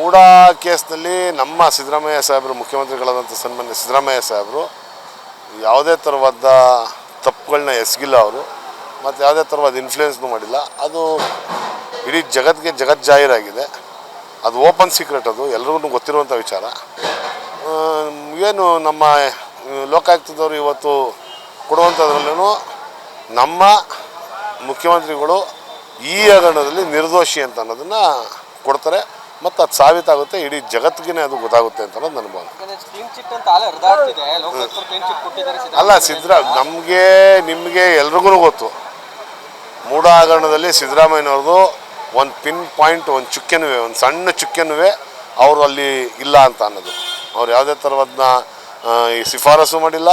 ಮೂಡ ಕೇಸ್ನಲ್ಲಿ ನಮ್ಮ ಸಿದ್ದರಾಮಯ್ಯ ಸಾಹೇಬರು ಮುಖ್ಯಮಂತ್ರಿಗಳಾದಂಥ ಸನ್ಮಾನ್ಯ ಸಿದ್ದರಾಮಯ್ಯ ಸಾಹೇಬರು ಯಾವುದೇ ಥರವಾದ ತಪ್ಪುಗಳನ್ನ ಎಸಗಿಲ್ಲ ಅವರು, ಮತ್ತು ಯಾವುದೇ ಥರವಾದ ಇನ್ಫ್ಲೂಯೆನ್ಸ್ನು ಮಾಡಿಲ್ಲ. ಅದು ಇಡೀ ಜಗತ್ತಿಗೆ ಜಗತ್ ಜಾಹೀರಾಗಿದೆ. ಅದು ಓಪನ್ ಸೀಕ್ರೆಟ್ ಅದು, ಎಲ್ರಿಗೂ ಗೊತ್ತಿರುವಂಥ ವಿಚಾರ. ಏನು ನಮ್ಮ ಲೋಕಾಯುಕ್ತದವರು ಇವತ್ತು ಕೊಡುವಂಥದ್ರಲ್ಲೂ ನಮ್ಮ ಮುಖ್ಯಮಂತ್ರಿಗಳು ಈ ಹಗರಣದಲ್ಲಿ ನಿರ್ದೋಷಿ ಅಂತ ಅನ್ನೋದನ್ನು ಕೊಡ್ತಾರೆ. ಮತ್ತು ಅದು ಸಾಬೀತಾಗುತ್ತೆ ಇಡೀ ಜಗತ್ತಿಗೆ ಅದು ಗೊತ್ತಾಗುತ್ತೆ ಅಂತ ಅನ್ನೋದು ನನ್ನ ಭಾವನೆ ಅಲ್ಲ ಸಿದ್ದರ ಅಲ್ಲ ನಮಗೆ ನಿಮಗೆ ಎಲ್ರಿಗೂ ಗೊತ್ತು. ಮೂಢ ಹಗರಣದಲ್ಲಿ ಸಿದ್ದರಾಮಯ್ಯನವ್ರದ್ದು ಒಂದು ಪಿನ್ ಪಾಯಿಂಟ್ ಒಂದು ಚುಕ್ಕೆನುವೆ ಒಂದು ಸಣ್ಣ ಚುಕ್ಕೆನುವೆ ಅವರು ಅಲ್ಲಿ ಇಲ್ಲ ಅಂತ ಅನ್ನೋದು. ಅವ್ರು ಯಾವುದೇ ಥರವಾದನ್ನ ಈ ಶಿಫಾರಸು ಮಾಡಿಲ್ಲ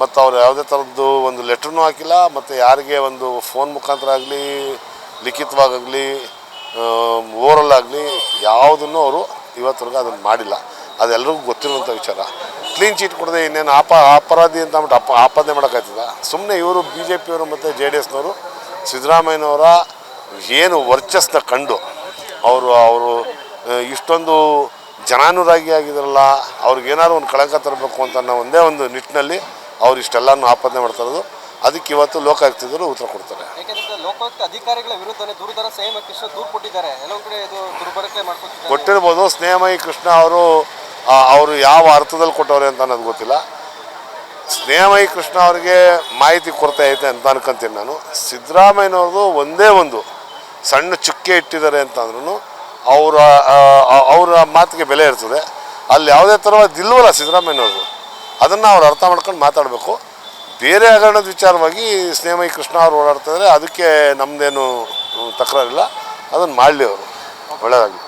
ಮತ್ತು ಅವ್ರು ಯಾವುದೇ ಥರದ್ದು ಒಂದು ಲೆಟ್ರನ್ನೂ ಹಾಕಿಲ್ಲ ಮತ್ತು ಯಾರಿಗೆ ಒಂದು ಫೋನ್ ಮುಖಾಂತರ ಆಗಲಿ ಲಿಖಿತವಾಗಲಿ ಓರಲ್ ಆಗಲಿ ಯಾವುದನ್ನು ಅವರು ಇವತ್ತರೆಗೂ ಅದನ್ನು ಮಾಡಿಲ್ಲ. ಅದೆಲ್ಲರಿಗೂ ಗೊತ್ತಿರುವಂಥ ವಿಚಾರ. ಕ್ಲೀನ್ ಚೀಟ್ ಕೊಡದೆ ಇನ್ನೇನು ಆಪ ಅಪರಾಧಿ ಅಂತ ಅಂದ್ಬಿಟ್ಟು ಅಪ, ಆಪಾದನೆ ಮಾಡೋಕ್ಕಾಯ್ತದ? ಸುಮ್ಮನೆ ಇವರು ಬಿ ಜೆ ಪಿಯವರು ಮತ್ತು ಜೆ ಡಿ ಎಸ್ನವರು ಸಿದ್ದರಾಮಯ್ಯನವರ ಏನು ವರ್ಚಸ್ನ ಕಂಡು ಅವರು ಅವರು ಇಷ್ಟೊಂದು ಜನಾನುರಾಗಿ ಆಗಿದ್ರಲ್ಲ, ಅವ್ರಿಗೇನಾದ್ರು ಒಂದು ಕಳಂಕ ತರಬೇಕು ಅಂತ ಅನ್ನೋ ಒಂದೇ ಒಂದು ನಿಟ್ಟಿನಲ್ಲಿ ಅವ್ರು ಇಷ್ಟೆಲ್ಲನೂ ಆಪಾದನೆ ಮಾಡ್ತಾ ಇರೋದು. ಅದಕ್ಕೆ ಇವತ್ತು ಲೋಕಾಯುಕ್ತದವರು ಉತ್ತರ ಕೊಡ್ತಾರೆ. ಯಾಕೆಂದ್ರೆ ಲೋಕಾಯುಕ್ತ ಅಧಿಕಾರಿಗಳ ವಿರುದ್ಧನೇ ದೂರದರ ಸಂಯಮ ಕೃಷ್ಣ ದೂರು ಕೊಟ್ಟಿದ್ದಾರೆ. ಎಲ್ಲೊಂದ್ ಕಡೆ ಇದು ದುರ್ಬಳಕೆ ಮಾಡ್ಕೊತಿದ್ದಾರೆ. ಕೊಟ್ಟಿರ್ಬೋದು. ಸ್ನೇಹಮಯಿ ಕೃಷ್ಣ ಅವರು ಅವರು ಯಾವ ಅರ್ಥದಲ್ಲಿ ಕೊಟ್ಟವ್ರೆ ಅಂತ ಅನ್ನೋದು ಗೊತ್ತಿಲ್ಲ. ಸ್ನೇಹಮಯಿ ಕೃಷ್ಣ ಅವರಿಗೆ ಮಾಹಿತಿ ಕೊರತೆ ಐತೆ ಅಂತ ಅನ್ಕೊಂತೀನಿ ನಾನು. ಸಿದ್ದರಾಮಯ್ಯನವ್ರದ್ದು ಒಂದೇ ಒಂದು. ಸಣ್ಣ ಚುಕ್ಕೆ ಇಟ್ಟಿದ್ದಾರೆ ಅಂತಂದ್ರೂ ಅವರ ಅವರ ಮಾತಿಗೆ ಬೆಲೆ ಇರ್ತದೆ. ಅಲ್ಲಿ ಯಾವುದೇ ಥರವಾದ ದಿಲ್ವಲ್ಲ ಸಿದ್ದರಾಮಯ್ಯನವ್ರದ್ದು. ಅದನ್ನು ಅವ್ರು ಅರ್ಥ ಮಾಡ್ಕೊಂಡು ಮಾತಾಡಬೇಕು. ಬೇರೆ ಹಗರಣದ ವಿಚಾರವಾಗಿ ಸ್ನೇಹಮಯಿ ಕೃಷ್ಣ ಅವರು ಓಡಾಡ್ತಾ ಇದ್ದಾರೆ ಅದಕ್ಕೆ ನಮ್ಮದೇನು ತಕರಾರಿಲ್ಲ. ಅದನ್ನು ಮಾಡಲಿ ಅವರು. ಒಳ್ಳೆಯದಾಗಲಿ